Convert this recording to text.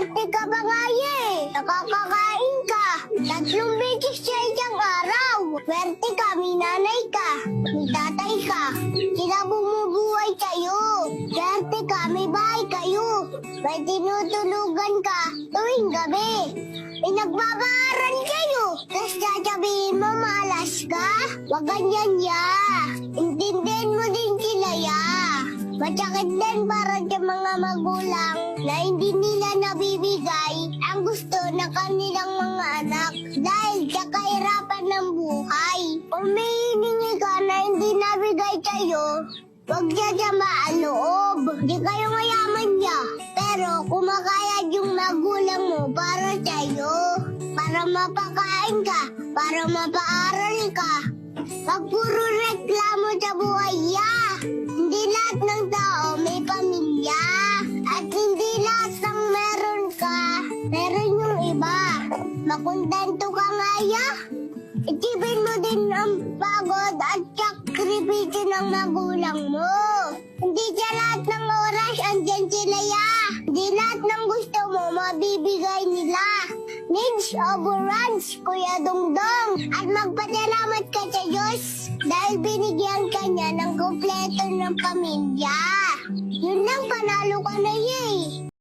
Swerte ka ba nga eh? Nakakakain ka. Tatlong beses sa isang araw. Swerte ka, may nanay ka. May tatay ka. Sila bumubuhay sa'yo. Swerte ka, may bahay kayo. May tinutulugan ka tuwing gabi. May nagpapaaral kayo. Tapos sasabihin mo malas ka? Wag ganyan ya. Intindihin mo din. Masakit din para sa mga magulang na hindi nila nabibigay ang gusto ng kanilang mga anak dahil sa kahirapan ng buhay. Kung may hiningi ka na hindi nabigay sa'yo, huwag sasama ang loob. Di kayo mayaman niya. Pero kumakayad yung magulang mo para sa'yo. Para mapakain ka, para mapaaral ka. Pag puro reklamo sa buhay ya, lahat ng meron ka, meron yung iba. Makontento ka nga ya. Isipin mo din ang pagod at sakripisyo ng magulang mo. Hindi sa lahat ng oras andyan sila ya. Hindi lahat ng gusto mo mabibigay nila. Needs overruns, Kuya Dongdong. At magpasalamat ka sa Diyos dahil binigyan ka niya ng kompleto ng pamilya. Yun lang, panalo ka na yay.